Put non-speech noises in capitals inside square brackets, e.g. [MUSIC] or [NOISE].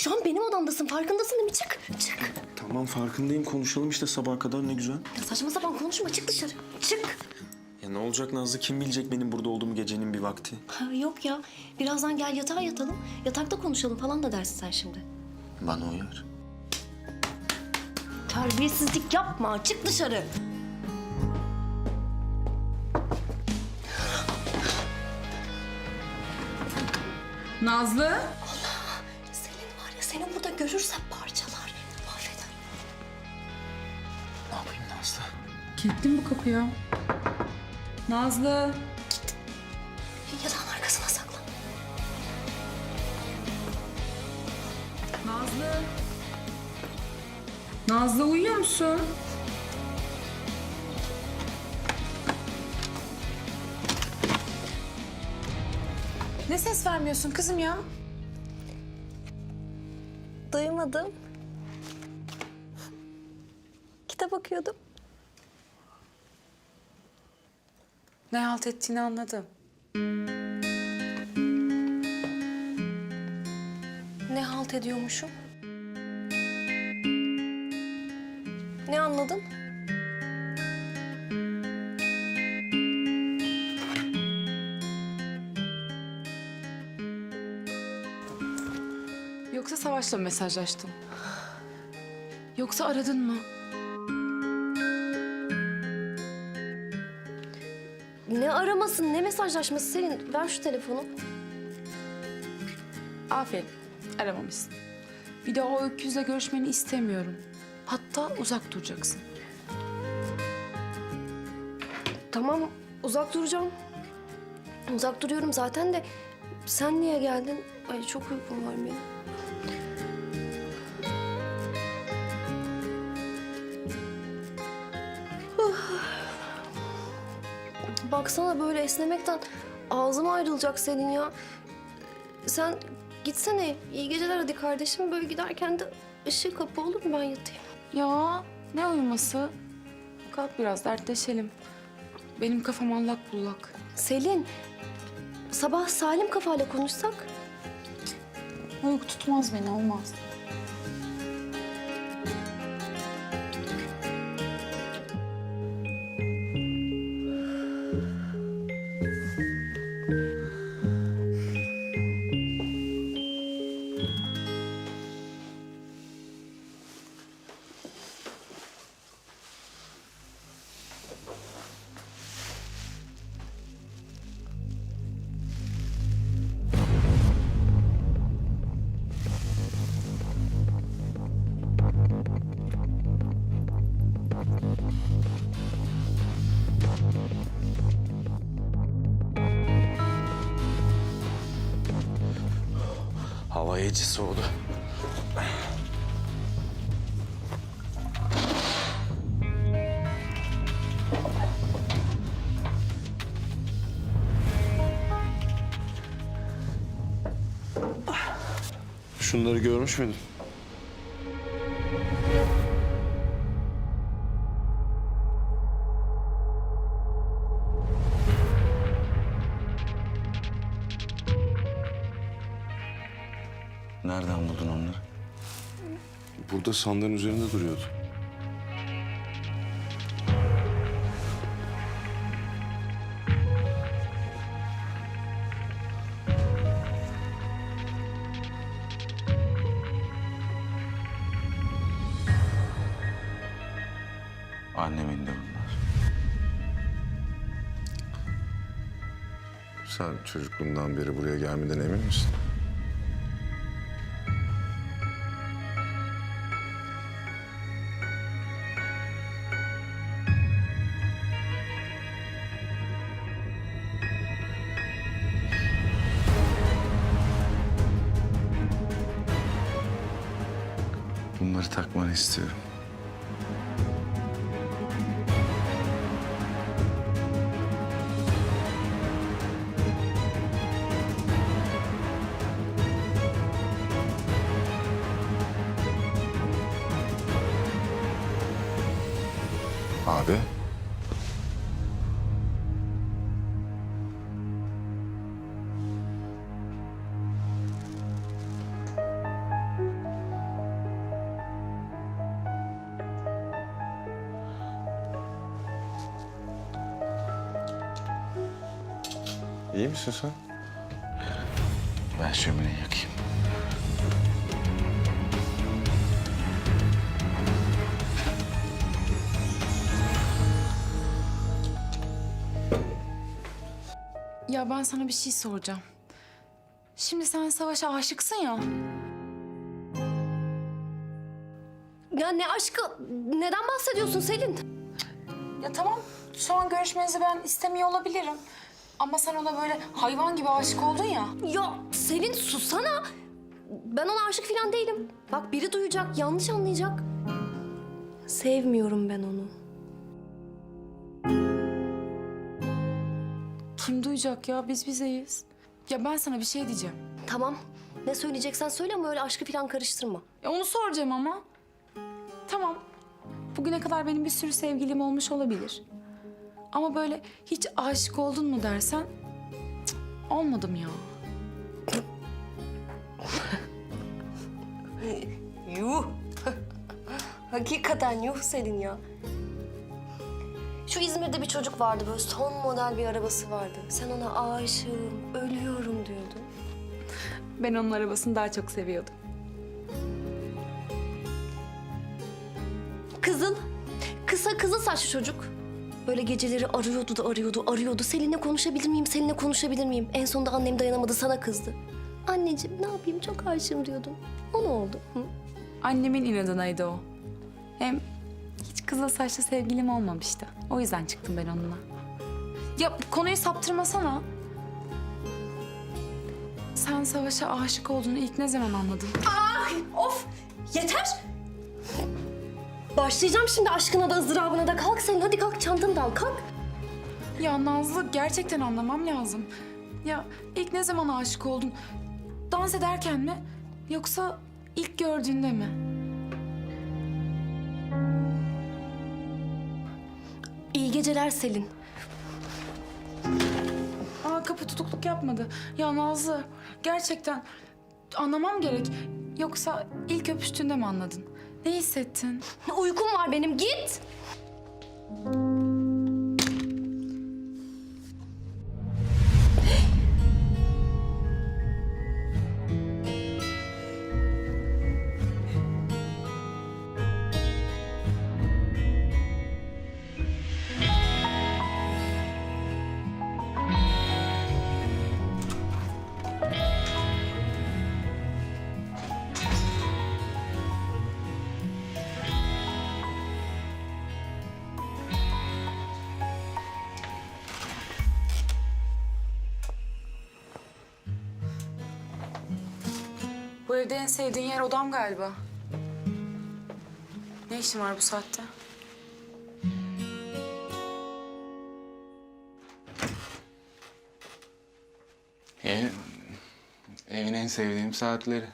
Şu an benim odamdasın. Farkındasın değil mi? Çık. Çık. Tamam farkındayım konuşalım işte sabaha kadar ne güzel. Ya saçma sapan konuşma. Çık dışarı. Çık. Ya ne olacak Nazlı kim bilecek benim burada olduğum gecenin bir vakti. Ha, yok ya. Birazdan gel yatağa yatalım. Yatakta konuşalım falan da dersin sen şimdi. Bana uyar. Terbiyesizlik yapma. Çık dışarı. Nazlı? Görürse parçalar. Mahveder. Ne yapayım Nazlı? Kilitli bu kapıyı? ya? Nazlı? Yatağın arkasına saklan. Nazlı? Nazlı uyuyor musun? Ne ses vermiyorsun kızım ya? Duymadım. Kitap okuyordum. Ne halt ettiğini anladım. Ne halt ediyormuşum? Ne anladın? Yoksa Savaş'la mı mesajlaştın? Yoksa aradın mı? Ne aramasın, ne mesajlaşması Selin. Ver şu telefonu. Aferin. Aramamışsın. Bir de o öküzle görüşmeni istemiyorum. Hatta uzak duracaksın. Tamam, uzak duracağım. Uzak duruyorum zaten de sen niye geldin? Ay çok uykum var benim. Baksana böyle esnemekten ağzım ayrılacak senin ya. Sen gitsene. İyi geceler hadi kardeşim. Böyle giderken de ışığı kapı olur mu ben yatayım? Ya ne uyuması? Kalk biraz dertleşelim. Benim kafam allak bullak. Selin, sabah salim kafayla konuşsak. Uyku tutmaz beni olmaz. Hava iyice soğudu. Şunları görmüş müydün? Nereden buldun onları? Burada sandığın üzerinde duruyordu. Annemin de bunlar. Sen çocukluğundan beri buraya gelmeden emin misin? Bunları takmanı istiyorum. Abi. İyi misin sen? Ben şömineyi yakayım. Ya ben sana bir şey soracağım. Şimdi sen Savaş'a aşıksın ya. Ya ne aşkı? Neden bahsediyorsun Selin? Ya tamam şu an görüşmenizi ben istemiyor olabilirim. Ama sen ona böyle hayvan gibi aşık oldun ya. Ya Selin susana. Ben ona aşık falan değilim. Bak biri duyacak, yanlış anlayacak. Sevmiyorum ben onu. Kim duyacak ya biz bizeyiz. Ya ben sana bir şey diyeceğim. Tamam. Ne söyleyeceksen söyle ama öyle aşkı falan karıştırma. Ya onu soracağım ama. Tamam. Bugüne kadar benim bir sürü sevgilim olmuş olabilir. Ama böyle hiç aşık oldun mu dersen... cık, olmadım ya. [LAUGHS] Yuh. Hakikaten yuh Selin ya. Şu İzmir'de bir çocuk vardı böyle son model bir arabası vardı. Sen ona aşığım, ölüyorum diyordun. Ben onun arabasını daha çok seviyordum. Kızıl, kısa kızıl saçlı çocuk. Böyle geceleri arıyordu da arıyordu, arıyordu. Selin'le konuşabilir miyim, Selin'le konuşabilir miyim? En sonunda annem dayanamadı, sana kızdı. Anneciğim ne yapayım çok aşığım diyordun. O ne oldu? Hı? Annemin inadınaydı o. Hem hiç kızıl saçlı sevgilim olmamıştı. O yüzden çıktım ben onunla. Ya konuyu saptırmasana. Sen Savaş'a aşık olduğunu ilk ne zaman anladın? Of! Yeter! Başlayacağım şimdi aşkına da ızdırabına da. Kalk Selin, hadi kalk çantanı da al, kalk. Ya Nazlı gerçekten anlamam lazım. Ya ilk ne zaman aşık oldun? Dans ederken mi? Yoksa ilk gördüğünde mi? İyi geceler Selin. Aa kapı tutukluk yapmadı. Ya Nazlı gerçekten anlamam gerek. Yoksa ilk öpüştüğünde mi anladın? Ne hissettin? Uykum var benim, git! Bu evde en sevdiğin yer odam galiba. Ne işin var bu saatte? Ev, evin en sevdiğim saatleri.